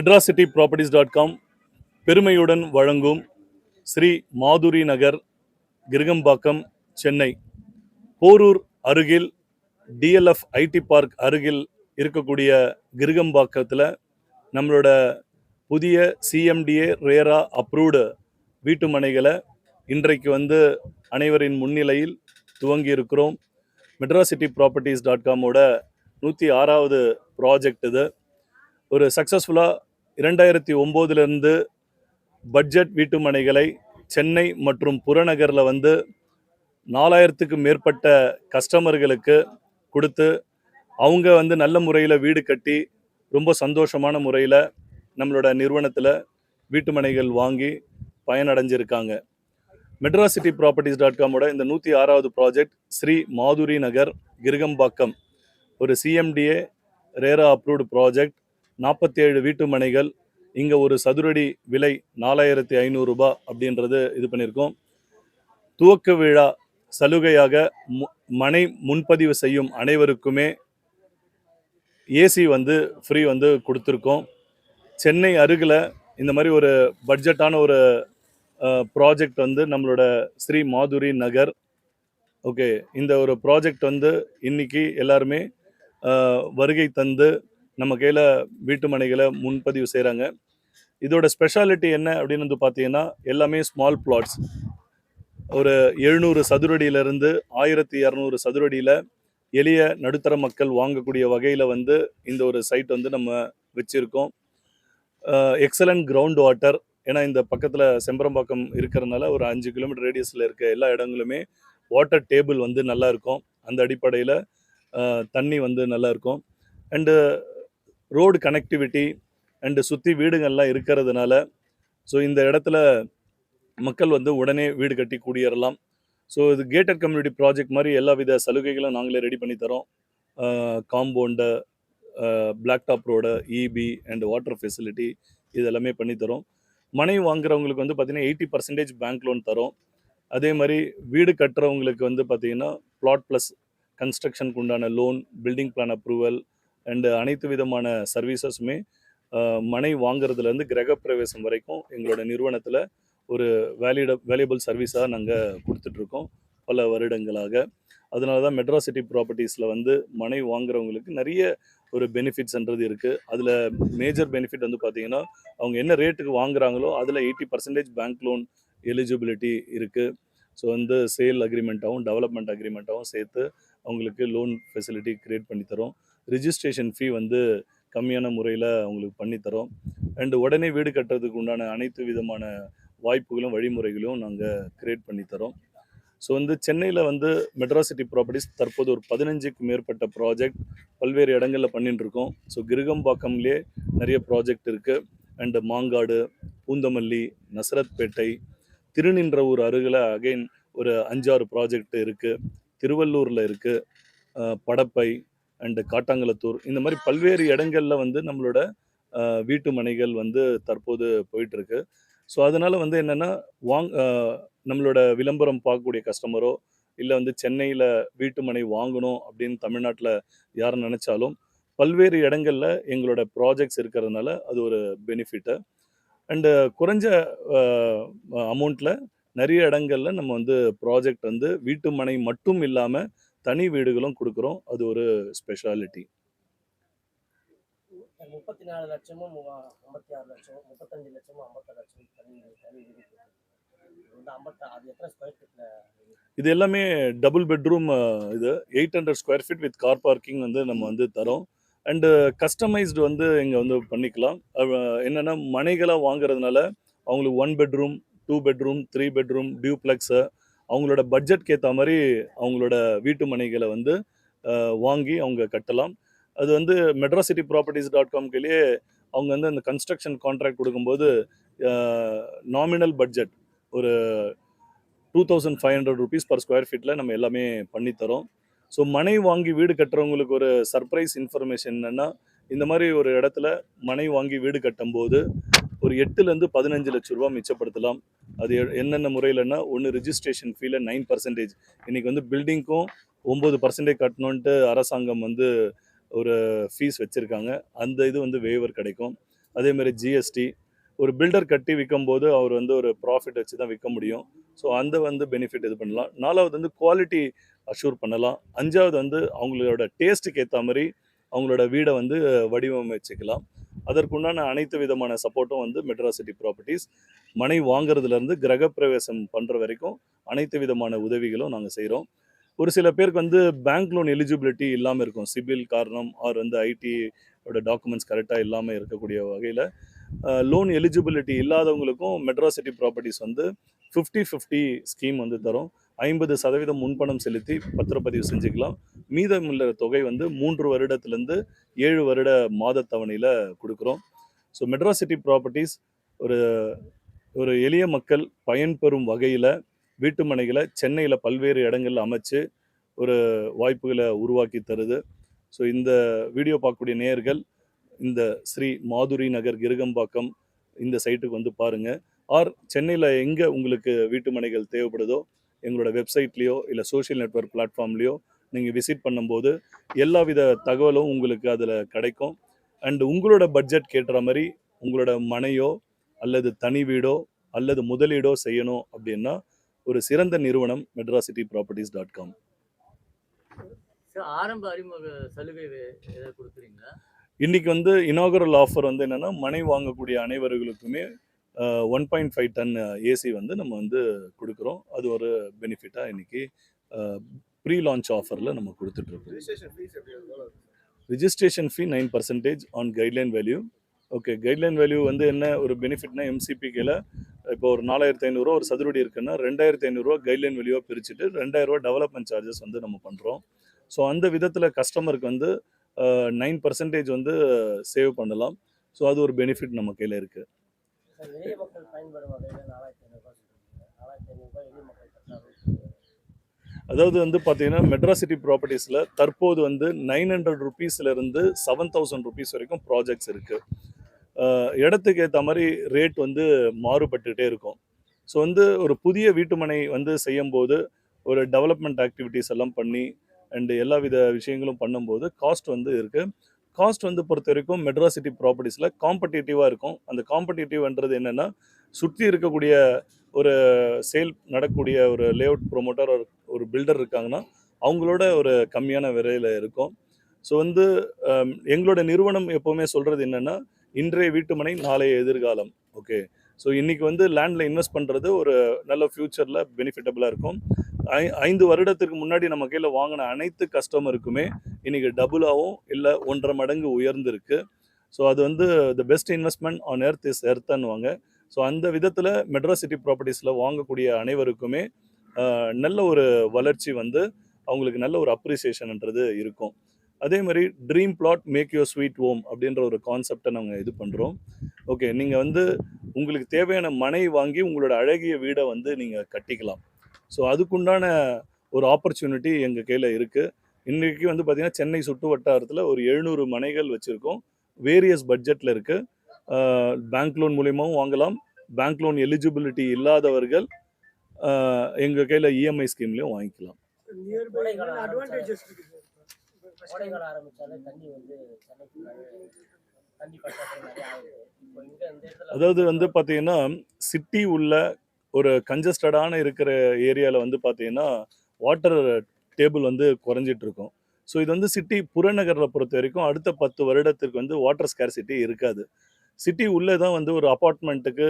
Madras City properties dot com பெருமையுடன் வழங்கும் ஸ்ரீ மாதுரி நகர் கிருகம்பாக்கம் சென்னை. போரூர் அருகில் டிஎல்எஃப் ஐடி பார்க் அருகில் இருக்கக்கூடிய கிருகம்பாக்கத்தில் நம்மளோட புதிய சிஎம்டிஏ ரேரா அப்ரூவ்டு வீட்டு மனைகளை இன்றைக்கு வந்து அனைவரின் முன்னிலையில் துவங்கி இருக்கிறோம் மெட்ராசிட்டி ப்ராப்பர்ட்டிஸ் டாட் காமோட நூற்றி ஆறாவது ப்ராஜெக்ட் இது. ஒரு சக்ஸஸ்ஃபுல்லாக இரண்டாயிரத்தி ஒம்போதுலேருந்து பட்ஜெட் வீட்டுமனைகளை சென்னை மற்றும் புறநகரில் வந்து நாலாயிரத்துக்கு மேற்பட்ட கஸ்டமர்களுக்கு கொடுத்து அவங்க வந்து நல்ல முறையில் வீடு கட்டி ரொம்ப சந்தோஷமான முறையில் நம்மளோட நிறுவனத்தில் வீட்டுமனைகள் வாங்கி பயனடைஞ்சிருக்காங்க. மெட்ராசிட்டி ப்ராப்பர்ட்டிஸ் டாட் காமோட இந்த நூற்றி ஆறாவது ப்ராஜெக்ட் ஸ்ரீ மாதுரி நகர் கிருகம்பாக்கம். ஒரு சிஎம்டிஏ ரேரா அப்ரூவ்டு ப்ராஜெக்ட் நாற்பத்தேழு வீட்டு மனைகள் இங்கே ஒரு சதுரடி விலை நாலாயிரத்தி ஐநூறுரூபா அப்படின்றது இது பண்ணியிருக்கோம். துவக்க விழா சலுகையாக மு- மனை முன்பதிவு செய்யும் அனைவருக்குமே ஏசி வந்து ஃப்ரீ வந்து கொடுத்துருக்கோம். சென்னை அருகில் இந்த மாதிரி ஒரு பட்ஜெட்டான ஒரு ப்ராஜெக்ட் வந்து நம்மளோட ஸ்ரீ மாதுரி நகர். ஓகே இந்த ஒரு ப்ராஜெக்ட் வந்து இன்றைக்கி எல்லாருமே வருகை தந்து நம்ம கையில் வீட்டு மனைகளை முன்பதிவு செய்கிறாங்க இதோட ஸ்பெஷாலிட்டி என்ன அப்படின்னு வந்து பார்த்தீங்கன்னா எல்லாமே ஸ்மால் பிளாட்ஸ் ஒரு எழுநூறு சதுரடியிலிருந்து ஆயிரத்தி இரநூறு சதுரடியில் எளிய நடுத்தர மக்கள் வாங்கக்கூடிய வகையில் வந்து இந்த ஒரு சைட் வந்து நம்ம வச்சுருக்கோம். எக்ஸலண்ட் கிரவுண்ட் வாட்டர் ஏன்னா இந்த பக்கத்தில் செம்பரம்பாக்கம் இருக்கிறதுனால ஒரு அஞ்சு கிலோமீட்டர் ரேடியஸில் இருக்க எல்லா இடங்களுமே வாட்டர் டேபிள் வந்து நல்லா இருக்கும். அந்த அடிப்படையில் தண்ணி வந்து நல்லா இருக்கும். அண்டு ரோடு கனெக்டிவிட்டி அண்டு சுற்றி வீடுகள்லாம் இருக்கிறதுனால ஸோ இந்த இடத்துல மக்கள் வந்து உடனே வீடு கட்டி குடியேறலாம். ஸோ இது கேட்டட் கம்யூனிட்டி ப்ராஜெக்ட் மாதிரி எல்லா வித சலுகைகளும் நாங்களே ரெடி பண்ணி தரோம். Compound black top road EB and water facility இது எல்லாமே பண்ணி தரோம். மனை வாங்குறவங்களுக்கு வந்து பார்த்தீங்கன்னா எயிட்டி பர்சன்டேஜ் பேங்க் லோன் தரோம். அதே மாதிரி வீடு கட்டுறவங்களுக்கு வந்து பார்த்தீங்கன்னா பிளாட் ப்ளஸ் கன்ஸ்ட்ரக்ஷனுக்கு உண்டான loan building plan approval and அனைத்து விதமான சர்வீசஸுமே மனை வாங்குறதுலேருந்து கிரகப்பிரவேசம் வரைக்கும் எங்களோட நிறுவனத்தில் ஒரு வேலிட வேல்யூபிள் சர்வீஸாக நாங்கள் கொடுத்துட்ருக்கோம் பல வருடங்களாக. அதனால தான் மெட்ராசிட்டி ப்ராப்பர்ட்டிஸில் வந்து மனை வாங்குறவங்களுக்கு நிறைய ஒரு பெனிஃபிட்ஸ்ன்றது இருக்குது அதில் மேஜர் பெனிஃபிட் வந்து பார்த்திங்கன்னா அவங்க என்ன ரேட்டுக்கு வாங்குறாங்களோ அதில் eighty percentage bank loan eligibility இருக்குது ஸோ வந்து சேல் அக்ரிமெண்ட்டாகவும் டெவலப்மெண்ட் அக்ரிமெண்ட்டாகவும் சேர்த்து அவங்களுக்கு லோன் ஃபெசிலிட்டி க்ரியேட் பண்ணி தரும். ரிஜிஸ்ட்ரேஷன் ஃபீ வந்து கம்மியான முறையில் அவங்களுக்கு பண்ணித்தரோம். அண்டு உடனே வீடு கட்டுறதுக்கு உண்டான அனைத்து விதமான வாய்ப்புகளும் வழிமுறைகளும் நாங்கள் கிரியேட் பண்ணி தரோம் ஸோ வந்து சென்னையில் வந்து மெட்ராசிட்டி ப்ராப்பர்ட்டிஸ் தற்போது ஒரு பதினஞ்சுக்கு மேற்பட்ட ப்ராஜெக்ட் பல்வேறு இடங்களில் பண்ணிட்டுருக்கோம் ஸோ கிருகம்பாக்கம்லேயே நிறைய ப்ராஜெக்ட் இருக்குது அண்டு மாங்காடு பூந்தமல்லி நசரத்பேட்டை திருநின்றவூர் அருகில் அகைன் ஒரு அஞ்சாறு ப்ராஜெக்ட் இருக்குது திருவள்ளூரில் இருக்குது படப்பை அண்டு காட்டாங்குளத்தூர் இந்த மாதிரி பல்வேறு இடங்களில் வந்து நம்மளோட வீட்டு மனைகள் வந்து தற்போது போயிட்டுருக்கு. ஸோ அதனால் வந்து என்னென்னா வாங் நம்மளோட விளம்பரம் பார்க்கக்கூடிய கஸ்டமரோ இல்லை வந்து சென்னையில் வீட்டு மனை வாங்கணும் அப்படின்னு தமிழ்நாட்டில் யார் நினச்சாலும் பல்வேறு இடங்களில் எங்களோட ப்ராஜெக்ட்ஸ் இருக்கிறதுனால அது ஒரு பெனிஃபிட்டு அண்டு குறைஞ்ச அமௌண்ட்டில் நிறைய இடங்களில் நம்ம வந்து ப்ராஜெக்ட் வந்து வீட்டு மனை மட்டும் இல்லாமல் தனி வீடுகளும் கொடுக்குறோம். அது ஒரு ஸ்பெஷாலிட்டி முப்பத்தி நாலு லட்சமும் ஐம்பத்தி ஆறு லட்சம் முப்பத்தஞ்சு லட்சமும் ஐம்பத்தாறு லட்சம் தனி தனி வீடு இருக்கு. இது எல்லாமே டபுள் பெட்ரூம் இது eight hundred square feet with car parking வந்து நம்ம வந்து தரோம். அண்டு கஸ்டமைஸ்டு வந்து இங்கே வந்து பண்ணிக்கலாம். என்னன்னா மனைகளாக வாங்குறதுனால அவங்களுக்கு one bedroom two bedroom three bedroom duplex அவங்களோட பட்ஜெட்க்கு ஏற்ற மாதிரி அவங்களோட வீட்டு மனைகளை வந்து வாங்கி அவங்க கட்டலாம். அது வந்து மெட்ராசிட்டி ப்ராப்பர்ட்டிஸ் டாட் காம்கிலேயே அவங்க வந்து அந்த கன்ஸ்ட்ரக்ஷன் கான்ட்ராக்ட் கொடுக்கும்போது நாமினல் பட்ஜெட் ஒரு two thousand five hundred rupees per square ஃபீட்டில் நம்ம எல்லாமே பண்ணித்தரோம் ஸோ மனை வாங்கி வீடு கட்டுறவங்களுக்கு ஒரு சர்ப்ரைஸ் இன்ஃபர்மேஷன் என்னென்னா இந்த மாதிரி ஒரு இடத்துல மனை வாங்கி வீடு கட்டும்போது ஒரு எட்டுலேருந்து பதினஞ்சு லட்ச ரூபா மிச்சப்படுத்தலாம். அது எ- என்னென்ன முறையிலன்னா ஒன்று ரிஜிஸ்ட்ரேஷன் ஃபீல நைன் பர்சன்டேஜ் இன்றைக்கி வந்து பில்டிங்க்கும் ஒம்பது பர்சன்டேஜ் கட்டணுன்ட்டு அரசாங்கம் வந்து ஒரு ஃபீஸ் வச்சுருக்காங்க. அந்த இது வந்து வேவர் கிடைக்கும். அதே மாதிரி ஜிஎஸ்டி ஒரு பில்டர் கட்டி விற்கும்போது அவர் வந்து ஒரு ப்ராஃபிட் வச்சு தான் விற்க முடியும். ஸோ அந்த வந்து பெனிஃபிட் இது பண்ணலாம். நாலாவது வந்து குவாலிட்டி அஷூர் பண்ணலாம். அஞ்சாவது வந்து அவங்களோட டேஸ்ட்டுக்கு ஏற்ற மாதிரி அவங்களோட வீடை வந்து வடிவமைச்சுக்கலாம். அதற்குண்டான அனைத்து விதமான சப்போர்ட்டும் வந்து மெட்ரா சிட்டி ப்ராப்பர்ட்டிஸ் மனை வாங்குறதுலேருந்து கிரகப்பிரவேசம் பண்ணுற வரைக்கும் அனைத்து விதமான உதவிகளும் நாங்கள் செய்கிறோம் ஒரு சில பேருக்கு வந்து பேங்க் லோன் எலிஜிபிலிட்டி இல்லாமல் இருக்கும். சிபில் காரணம் ஆர் வந்து ஐடியோட டாக்குமெண்ட்ஸ் கரெக்டாக இல்லாமல் இருக்கக்கூடிய வகையில் லோன் எலிஜிபிலிட்டி இல்லாதவங்களுக்கும் மெட்ராசிட்டி ப்ராப்பர்ட்டிஸ் வந்து ஃபிஃப்டி ஃபிஃப்டி ஸ்கீம் வந்து தரும். ஐம்பது சதவீதம் முன்பணம் செலுத்தி பத்திரப்பதிவு செஞ்சுக்கலாம். மீதமுள்ள தொகை வந்து மூன்று வருடத்துலேருந்து ஏழு வருட மாத தவணையில் கொடுக்குறோம். ஸோ மெட்ராஸ் சிட்டி ப்ராப்பர்ட்டிஸ் ஒரு ஒரு எளிய மக்கள் பயன்பெறும் வகையில் வீட்டு மனைகளை சென்னையில் பல்வேறு இடங்களில் அமைச்சு ஒரு வாய்ப்புகளை உருவாக்கி தருது. ஸோ இந்த வீடியோ பார்க்கக்கூடிய நேயர்கள் இந்த ஸ்ரீ மாதுரி நகர் கிருகம்பாக்கம் இந்த சைட்டுக்கு வந்து பாருங்கள் ஆர் சென்னையில் எங்கே உங்களுக்கு வீட்டு மனைகள் தேவைப்படுதோ எங்களோட வெப்சைட்லேயோ இல்லை சோஷியல் நெட்வொர்க் பிளாட்ஃபார்ம்லேயோ நீங்கள் விசிட் பண்ணும்போது எல்லா வித தகவலும் உங்களுக்கு அதில் கிடைக்கும். அண்ட் உங்களோட பட்ஜெட் கேட்டுற மாதிரி உங்களோட மனையோ அல்லது தனி வீடோ அல்லது முதலீடோ செய்யணும் அப்படின்னா ஒரு சிறந்த நிறுவனம் மெட்ராசிட்டி ப்ராப்பர்ட்டிஸ் டாட் காம். ஆரம்ப அறிமுக சலுகை கொடுக்குறீங்களா? இன்னைக்கு வந்து இனாகுரல் ஆஃபர் வந்து என்னன்னா மனை வாங்கக்கூடிய அனைவர்களுக்குமே one point five ton AC வந்து நம்ம வந்து கொடுக்குறோம். அது ஒரு பெனிஃபிட்டாக இன்னைக்கு ப்ரீ லான்ச் ஆஃபரில் நம்ம கொடுத்துட்ருக்கோம் registration fee nine percentage on guideline value okay guideline value வந்து என்ன ஒரு பெனிஃபிட்னா எம்சிபிக்கில் இப்போ ஒரு நாலாயிரத்தி ஐநூறுரூவா ஒரு சதுரடி இருக்குன்னா ரெண்டாயிரத்தி ஐநூறுரூவா கைட்லைன் வேல்யூவாக பிரிச்சுட்டு ரெண்டாயிரரூவா டெவலப்மெண்ட் சார்ஜஸ் வந்து நம்ம பண்ணுறோம் ஸோ அந்த விதத்தில் கஸ்டமருக்கு வந்து நைன் பர்சன்டேஜ் வந்து சேவ் பண்ணலாம். ஸோ அது ஒரு பெனிஃபிட் நம்ம கையில் இருக்குது எளிய மக்கள் பயன்படும் வகையில் நாலாயிரத்தி ஐநூறுரூவா சொல்லியிருக்கீங்க நாலாயிரத்தி ஐநூறுரூவா எளிய மக்கள் அதாவது வந்து பார்த்தீங்கன்னா மெட்ராசிட்டி ப்ராப்பர்ட்டிஸில் தற்போது வந்து நைன் ஹண்ட்ரட் ருபீஸ்லேருந்து செவன் தௌசண்ட் ருபீஸ் வரைக்கும் ப்ராஜெக்ட்ஸ் இருக்குது இடத்துக்கு ஏற்ற மாதிரி ரேட் வந்து மாறுபட்டுகிட்டே இருக்கும். ஸோ வந்து ஒரு புதிய வீட்டுமனை வந்து செய்யும்போது ஒரு டெவலப்மெண்ட் ஆக்டிவிட்டீஸ் எல்லாம் பண்ணி அண்டு எல்லா வித விஷயங்களும் பண்ணும்போது காஸ்ட் வந்து இருக்குது காஸ்ட் வந்து பொறுத்த வரைக்கும் மெட்ராசிட்டி ப்ராப்பர்ட்டிஸில் காம்படிட்டிவாக இருக்கும். அந்த காம்படிட்டிவ்ன்றது என்னென்னா சுற்றி இருக்கக்கூடிய ஒரு சேல் நடக்கக்கூடிய ஒரு லேஅவுட் ப்ரொமோட்டர் ஒரு பில்டர் இருக்காங்கன்னா அவங்களோட ஒரு கம்மியான விலையில் இருக்கும். ஸோ வந்து எங்களோட நிறுவனம் எப்போவுமே சொல்கிறது என்னென்னா இன்றைய வீட்டுமனை நாளைய எதிர்காலம். ஓகே. ஸோ இன்றைக்கி வந்து லேண்டில் இன்வெஸ்ட் பண்ணுறது ஒரு நல்ல ஃப்யூச்சரில் பெனிஃபிட்டபுளாக இருக்கும். ஐ ஐந்து வருடத்துக்கு முன்னாடி நம்ம கையில் வாங்கின அனைத்து கஸ்டமருக்குமே இன்றைக்கி டபுளாகவும் இல்லை ஒன்றரை மடங்கு உயர்ந்திருக்கு. ஸோ அது வந்து the best investment on earth is எர்த்தன்னுவாங்க so அந்த விதத்தில் மெட்ராஸ் சிட்டி ப்ராப்பர்ட்டிஸில் வாங்கக்கூடிய அனைவருக்குமே நல்ல ஒரு வளர்ச்சி வந்து அவங்களுக்கு நல்ல ஒரு அப்ரிசியேஷன்ன்றது இருக்கும். அதே மாதிரி dream flat make your sweet home அப்படின்ற ஒரு கான்செப்டை நாங்கள் இது பண்ணுறோம் ஓகே நீங்கள் வந்து உங்களுக்கு தேவையான மனை வாங்கி உங்களோட அழகிய வீடை வந்து நீங்கள் கட்டிக்கலாம். ஸோ அதுக்குண்டான ஒரு ஆப்பர்ச்சுனிட்டி எங்கள் கையில் இருக்குது இன்றைக்கி வந்து பார்த்திங்கன்னா சென்னை சுற்று வட்டாரத்தில் ஒரு எழுநூறு மனைகள் வச்சுருக்கோம். வேரியஸ் பட்ஜெட்டில் இருக்குது பேங்க் லோன் மூலியமாகவும் வாங்கலாம். பேங்க் லோன் எலிஜிபிலிட்டி இல்லாதவர்கள் எங்கள் கையில் இஎம்ஐ ஸ்கீம்லேயும் வாங்கிக்கலாம். அதாவது வந்து பார்த்தீங்கன்னா சிட்டி உள்ள ஒரு கன்ஜஸ்டடான இருக்கிற ஏரியாவில் வந்து பார்த்தீங்கன்னா வாட்டர் டேபிள் வந்து குறைஞ்சிட்டு இருக்கும் ஸோ இது வந்து சிட்டி புறநகரில் பொறுத்த வரைக்கும் அடுத்த பத்து வருடத்திற்கு வந்து வாட்டர் ஸ்கேர்சிட்டி இருக்காது. சிட்டி உள்ளே தான் வந்து ஒரு அப்பார்ட்மெண்ட்டுக்கு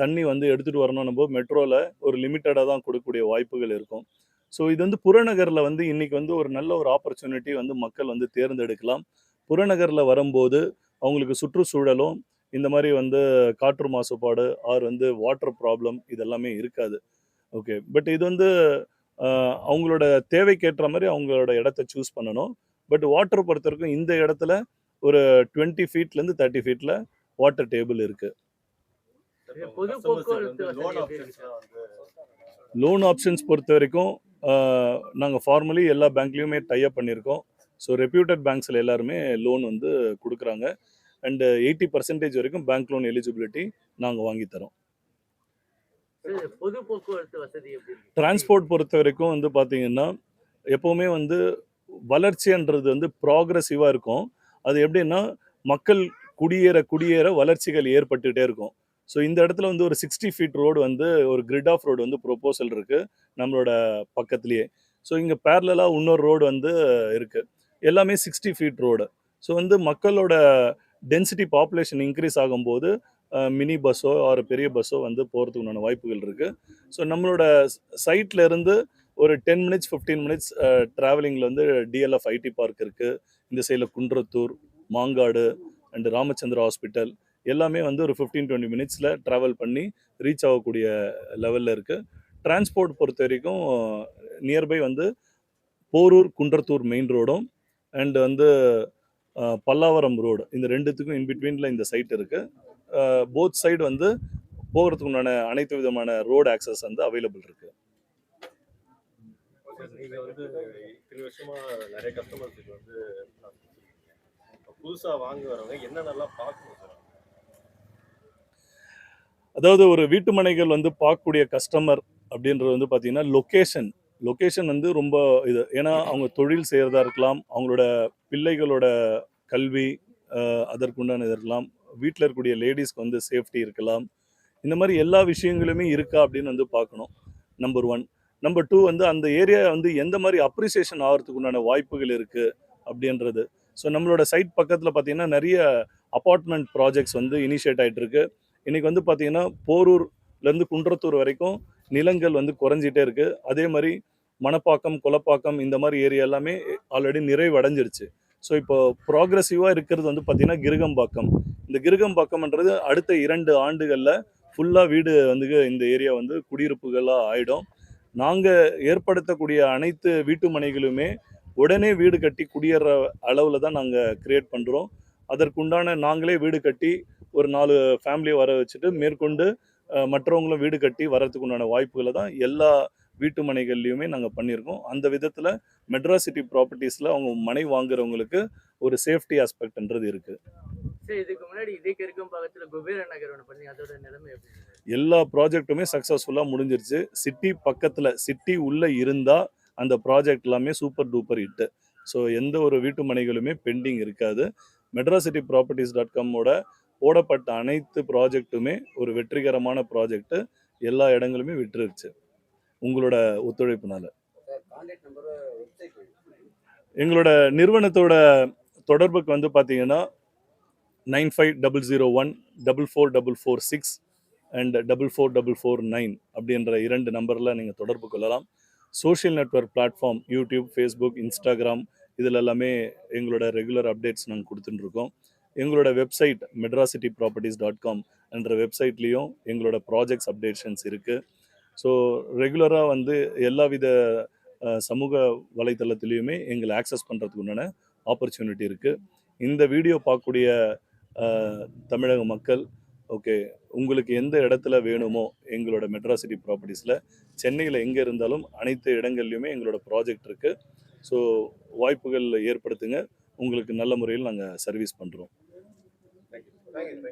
தண்ணி வந்து எடுத்துகிட்டு வரணும் போது மெட்ரோவில் ஒரு லிமிட்டடாக தான் கொடுக்கக்கூடிய வாய்ப்புகள் இருக்கும். ஸோ இது வந்து புறநகரில் வந்து இன்னைக்கு வந்து ஒரு நல்ல ஒரு ஆப்பர்ச்சுனிட்டி வந்து மக்கள் வந்து தேர்ந்தெடுக்கலாம். புறநகரில் வரும்போது அவங்களுக்கு சுற்றுச்சூழலும் இந்த மாதிரி வந்து காற்று மாசுபாடு ஆர் வந்து வாட்டர் ப்ராப்ளம் இதெல்லாமே இருக்காது. ஓகே பட் இது வந்து அவங்களோட தேவைக்கேற்ற மாதிரி அவங்களோட இடத்த சூஸ் பண்ணணும். பட் வாட்டர் பொறுத்த வரைக்கும் இந்த இடத்துல ஒரு டுவெண்ட்டி ஃபீட்லேருந்து தேர்ட்டி ஃபீட்டில் வாட்டர் டேபிள் இருக்குது? லோன் ஆப்ஷன்ஸ் பொறுத்த வரைக்கும் நாங்கள் ஃபார்மலி எல்லா பேங்க்லேயுமே டைப் பண்ணியிருக்கோம். ஸோ ரெப்யூட்டட் பேங்க்ஸில் எல்லாருமே லோன் வந்து கொடுக்குறாங்க. அண்டு எயிட்டி பர்சன்டேஜ் வரைக்கும் பேங்க் லோன் எலிஜிபிலிட்டி நாங்கள் வாங்கி தரோம். பொது போக்குவரத்து வசதி டிரான்ஸ்போர்ட் பொறுத்த வரைக்கும் வந்து பார்த்தீங்கன்னா எப்போவுமே வந்து வளர்ச்சின்றது வந்து ப்ராக்ரஸிவாக இருக்கும். அது எப்படின்னா மக்கள் குடியேற குடியேற வளர்ச்சிகள் ஏற்பட்டுகிட்டே இருக்கும். ஸோ இந்த இடத்துல வந்து ஒரு சிக்ஸ்டி ஃபீட் ரோடு வந்து ஒரு கிரிட் ஆஃப் ரோடு வந்து ப்ரொப்போசல் இருக்குது நம்மளோட பக்கத்துலேயே. ஸோ இங்கே பேரலாக இன்னொரு ரோடு வந்து இருக்குது எல்லாமே சிக்ஸ்டி ஃபீட் ரோடு ஸோ வந்து மக்களோட டென்சிட்டி பாப்புலேஷன் இன்க்ரீஸ் ஆகும்போது மினி பஸ்ஸோ ஒரு பெரிய பஸ்ஸோ வந்து போகிறதுக்கு உண்டான வாய்ப்புகள் இருக்குது ஸோ நம்மளோட சைட்டில் இருந்து ஒரு டென் மினிட்ஸ் ஃபிஃப்டீன் மினிட்ஸ் ட்ராவலிங்கில் வந்து டிஎல்எஃப் ஐடி பார்க் இருக்குது இந்த சைடில் குன்றத்தூர் மாங்காடு அண்ட் ராமச்சந்திரா ஹாஸ்பிட்டல் எல்லாமே வந்து ஒரு ஃபிஃப்டீன் டுவெண்ட்டி மினிட்ஸில் ட்ராவல் பண்ணி ரீச் ஆகக்கூடிய லெவலில் இருக்குது டிரான்ஸ்போர்ட் பொறுத்த வரைக்கும் நியர்பை வந்து போரூர் குன்றத்தூர் மெயின் ரோடும் அண்டு வந்து பல்லாவரம் ரோடு. இந்த ரெண்டுத்துக்கும் இன்பிட்வீனில் இந்த சைட் இருக்குது போத் சைடு வந்து போகிறதுக்கு உண்டான அனைத்து விதமான ரோடு ஆக்சஸ் வந்து அவைலபிள் இருக்குது அதாவது ஒரு வீட்டு மனைகள் வந்து பார்க்கக்கூடிய கஸ்டமர் அப்படின்றது வந்து பார்த்தீங்கன்னா லொக்கேஷன் லொக்கேஷன் வந்து ரொம்ப இது. ஏன்னா அவங்க தொழில் செய்கிறதா இருக்கலாம் அவங்களோட பிள்ளைகளோட கல்வி அதற்குண்டான இது இருக்கலாம் வீட்டில் இருக்கக்கூடிய லேடிஸ்க்கு வந்து சேஃப்டி இருக்கலாம். இந்த மாதிரி எல்லா விஷயங்களுமே இருக்கா அப்படின்னு வந்து பார்க்கணும் நம்பர் ஒன் நம்பர் டூ வந்து அந்த ஏரியா வந்து எந்த மாதிரி அப்ரிசியேஷன் ஆகிறதுக்கு உண்டான வாய்ப்புகள் இருக்குது அப்படின்றது. ஸோ நம்மளோட சைட் பக்கத்தில் பார்த்தீங்கன்னா நிறைய அப்பார்ட்மெண்ட் ப்ராஜெக்ட்ஸ் வந்து இனிஷியேட் ஆகிட்டு இருக்கு. இன்றைக்கி வந்து பார்த்திங்கன்னா போரூர்லேருந்து குன்றத்தூர் வரைக்கும் நிலங்கள் வந்து குறைஞ்சிட்டே இருக்குது அதே மாதிரி மணப்பாக்கம் குலப்பாக்கம் இந்த மாதிரி ஏரியா எல்லாமே ஆல்ரெடி நிறைவடைஞ்சிருச்சு. ஸோ இப்போ ப்ராக்ரஸிவாக இருக்கிறது வந்து பார்த்திங்கன்னா கிருகம்பாக்கம். இந்த கிருகம்பாக்கம்ன்றது அடுத்த இரண்டு ஆண்டுகளில் ஃபுல்லாக வீடு வந்து இந்த ஏரியா வந்து குடியிருப்புகளாக ஆகிடும் நாங்கள் ஏற்படுத்தக்கூடிய அனைத்து வீட்டு மனைகளுமே உடனே வீடு கட்டி குடியேற அளவில் தான் நாங்கள் கிரியேட் பண்ணுறோம் அதற்குண்டான நாங்களே வீடு கட்டி ஒரு நாலு ஃபேமிலியை வர வச்சுட்டு மேற்கொண்டு மற்றவங்களும் வீடு கட்டி வர்றதுக்குண்டான உண்டான வாய்ப்புகளை தான் எல்லா வீட்டு மனைகள்லையுமே நாங்கள் பண்ணியிருக்கோம். அந்த விதத்தில் மெட்ராஸ் சிட்டி ப்ராப்பர்ட்டிஸில் அவங்க மனை வாங்குறவங்களுக்கு ஒரு சேஃப்டி ஆஸ்பெக்ட்ன்றது இருக்குது சரி இதுக்கு முன்னாடி இதே கிருக்கம் பக்கத்துல குபேர நகர் ஒன்று பண்ணி அதோட நிலைமை எப்படி இருக்கு? எல்லா ப்ராஜெக்ட்டுமே சக்ஸஸ்ஃபுல்லாக முடிஞ்சிருச்சு. சிட்டி பக்கத்தில் சிட்டி உள்ளே இருந்தால் அந்த ப்ராஜெக்ட் எல்லாமே சூப்பர் டூப்பர் ஹிட்டு. ஸோ எந்த ஒரு வீட்டு மனைகளுமே பெண்டிங் இருக்காது. மெட்ராஸ் சிட்டி ப்ராப்பர்ட்டிஸ் டாட் காமோட போடப்பட்ட அனைத்து ப்ராஜெக்ட்டுமே ஒரு வெற்றிகரமான ப்ராஜெக்ட்டு. எல்லா இடங்களுமே விட்டுருச்சு. உங்களோட ஒத்துழைப்புனால. எங்களோட நிறுவனத்தோட தொடர்புக்கு வந்து பார்த்தீங்கன்னா nine five double zero one double four double four six and double four double four nine அப்படின்ற இரண்டு நம்பரில் நீங்கள் தொடர்பு கொள்ளலாம். Social network platform YouTube Facebook Instagram இதில் எல்லாமே எங்களோட ரெகுலர் அப்டேட்ஸ் நாங்கள் கொடுத்துட்டு இருக்கோம். எங்களோட website Madras City Properties dot com என்ற வெப்சைட்லேயும் எங்களோட ப்ராஜெக்ட்ஸ் அப்டேஷன்ஸ் இருக்குது ஸோ ரெகுலராக வந்து எல்லா வித சமூக வலைத்தளத்துலேயுமே எங்களை ஆக்சஸ் பண்ணுறதுக்கு உண்டான ஆப்பர்ச்சுனிட்டி இருக்குது இந்த வீடியோ பார்க்கக்கூடிய தமிழக மக்கள் ஓகே உங்களுக்கு எந்த இடத்துல வேணுமோ எங்களோட மெட்ராசிட்டி ப்ராப்பர்ட்டிஸில் சென்னையில் எங்கே இருந்தாலும் அனைத்து இடங்கள்லையுமே எங்களோட ப்ராஜெக்ட் இருக்குது ஸோ வாய்ப்புகள் ஏற்படுத்துங்க. உங்களுக்கு நல்ல முறையில் நாங்கள் சர்வீஸ் பண்ணுறோம் தேங்க்யூ தேங்க்யூ